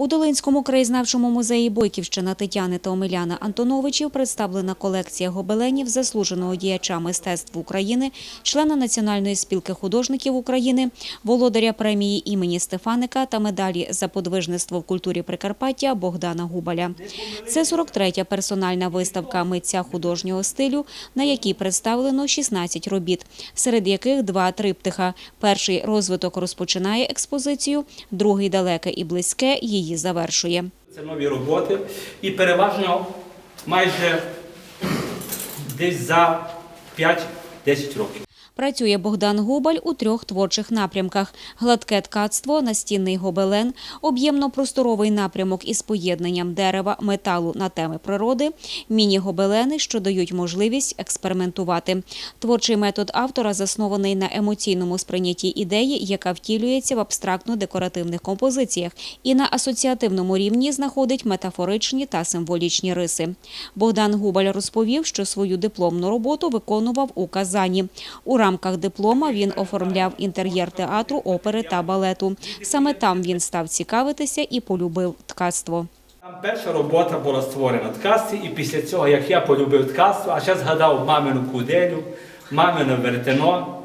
У Долинському краєзнавчому музеї Бойківщина Тетяни та Омеляна Антоновичів представлена колекція гобеленів заслуженого діяча мистецтв України, члена Національної спілки художників України, володаря премії імені Стефаника та медалі за подвижництво в культурі Прикарпаття Богдана Губаля. Це 43-я персональна виставка митця художнього стилю, на якій представлено 16 робіт, серед яких два триптиха. Перший розвиток розпочинає експозицію, другий далеке і близьке її завершує. Це нові роботи і переважно майже десь за 5-10 років. Працює Богдан Губаль у трьох творчих напрямках: гладке ткацтво, настінний гобелен, об'ємно-просторовий напрямок із поєднанням дерева, металу на теми природи, міні-гобелени, що дають можливість експериментувати. Творчий метод автора заснований на емоційному сприйнятті ідеї, яка втілюється в абстрактно-декоративних композиціях, і на асоціативному рівні знаходить метафоричні та символічні риси. Богдан Губаль розповів, що свою дипломну роботу виконував у Казані. У рамках диплома він оформляв інтер'єр театру, опери та балету. Саме там він став цікавитися і полюбив ткацтво. Там перша робота була створена ткацтві, і після цього, як я полюбив ткацтво, а ще згадав мамину куделю, мамине вертено,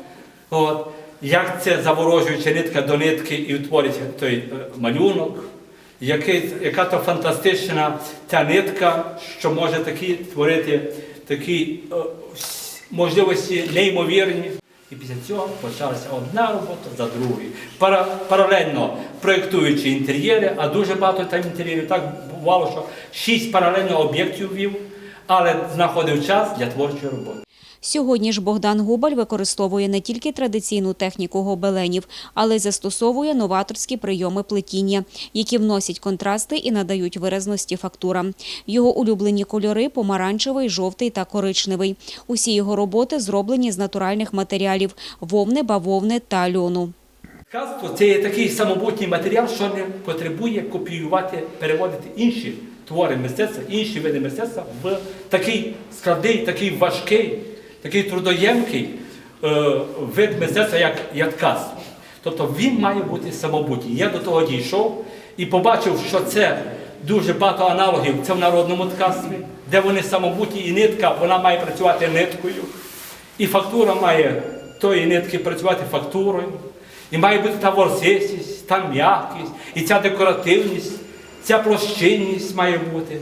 от, як це заворожуюча нитка до нитки і утворюється той е, малюнок, який, яка то фантастична та нитка, що може такі творити такі е, можливості неймовірні. І після цього почалася одна робота за другою. Паралельно проєктуючи інтер'єри, а дуже багато там інтер'єрів. Так бувало, що шість паралельно об'єктів вів, але знаходив час для творчої роботи. Сьогодні ж Богдан Губаль використовує не тільки традиційну техніку гобеленів, але й застосовує новаторські прийоми плетіння, які вносять контрасти і надають виразності фактурам. Його улюблені кольори помаранчевий, жовтий та коричневий. Усі його роботи зроблені з натуральних матеріалів вовни, бавовни та льону. Ткацтво це є такий самобутній матеріал, що не потребує копіювати, переводити інші твори мистецтва, інші види мистецтва в такий складний, такий важкий, такий трудоємкий е, вид мистецтва, як, як. Тобто він має бути самобутній. Я до того дійшов і побачив, що це дуже багато аналогів це в народному ткацтві, де вони самобутні, і нитка вона має працювати ниткою. І фактура має тої нитки працювати фактурою. І має бути та ворсистість, та м'якість, і ця декоративність, ця площинність має бути.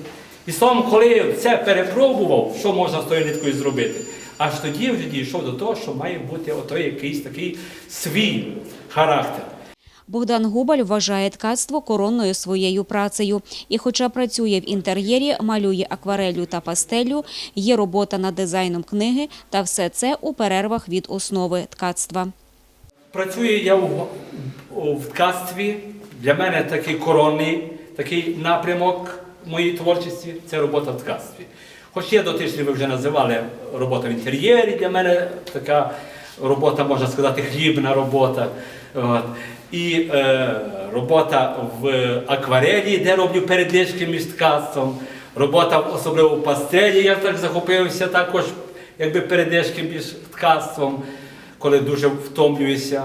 І словом, коли я це перепробував, що можна з тою ниткою зробити, аж тоді вже дійшов до того, що має бути отой якийсь такий свій характер. Богдан Губаль вважає ткацтво коронною своєю працею. І хоча працює в інтер'єрі, малює аквареллю та пастеллю, є робота над дизайном книги, та все це у перервах від основи ткацтва. Працюю я у- в ткацтві. Для мене такий коронний такий напрямок моєї творчості це робота в ткацтві. Хоч є дотичні, ви вже називали робота в інтер'єрі, для мене така робота, можна сказати, хлібна робота. От. І е, робота в акварелі, де роблю передишки між ткацтвом. Робота особливо в пастелі, я так захопився також, якби передишки між ткацтвом коли дуже втомлююся.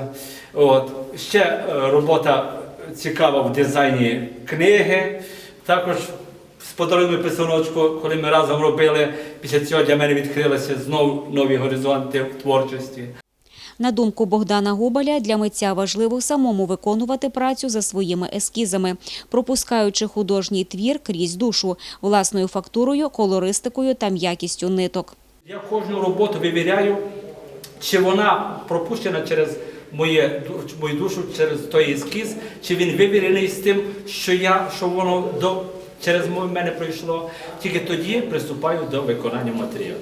От. Ще е, робота цікава в дизайні книги. Також з подарунком писаночку, коли ми разом робили, після цього для мене відкрилися знову нові горизонти в творчості. На думку Богдана Губаля, для митця важливо самому виконувати працю за своїми ескізами, пропускаючи художній твір крізь душу, власною фактурою, колористикою та м'якістю ниток. Я кожну роботу вивіряю, чи вона пропущена через моє, мою душу, через той ескіз, чи він вивірений з тим, що я, що воно до, через мене пройшло. Тільки тоді приступаю до виконання матеріалу.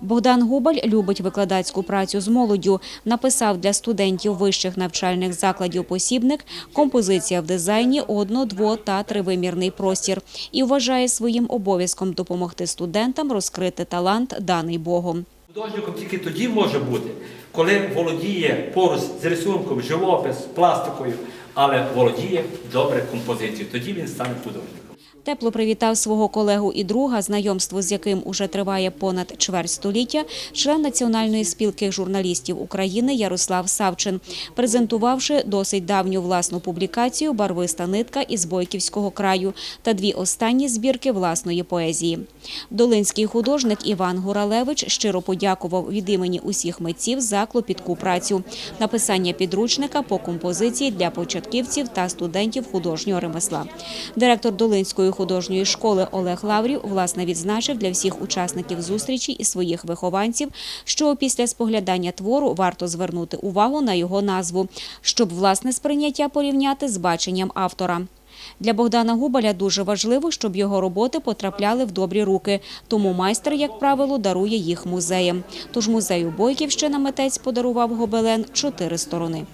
Богдан Губаль любить викладацьку працю з молоддю. Написав для студентів вищих навчальних закладів посібник композиція в дизайні одно, дво та тривимірний простір і вважає своїм обов'язком допомогти студентам розкрити талант, даний Богом. Художником тільки тоді може бути, коли володіє поруч з рисунком, живопис, пластикою, але володіє добре композицією. Тоді він стане художником. Тепло привітав свого колегу і друга, знайомство з яким уже триває понад чверть століття, член Національної спілки журналістів України Ярослав Савчин, презентувавши досить давню власну публікацію Барвиста нитка із Бойківського краю та дві останні збірки власної поезії. Долинський художник Іван Гуралевич щиро подякував від імені усіх митців за клопітку працю, написання підручника по композиції для початківців та студентів художнього ремесла. Директор Долинської художньої школи Олег Лаврів власне відзначив для всіх учасників зустрічі і своїх вихованців, що після споглядання твору варто звернути увагу на його назву, щоб власне сприйняття порівняти з баченням автора. Для Богдана Губаля дуже важливо, щоб його роботи потрапляли в добрі руки. Тому майстер, як правило, дарує їх музеям. Тож музею Бойківщина митець подарував гобелен чотири сторони.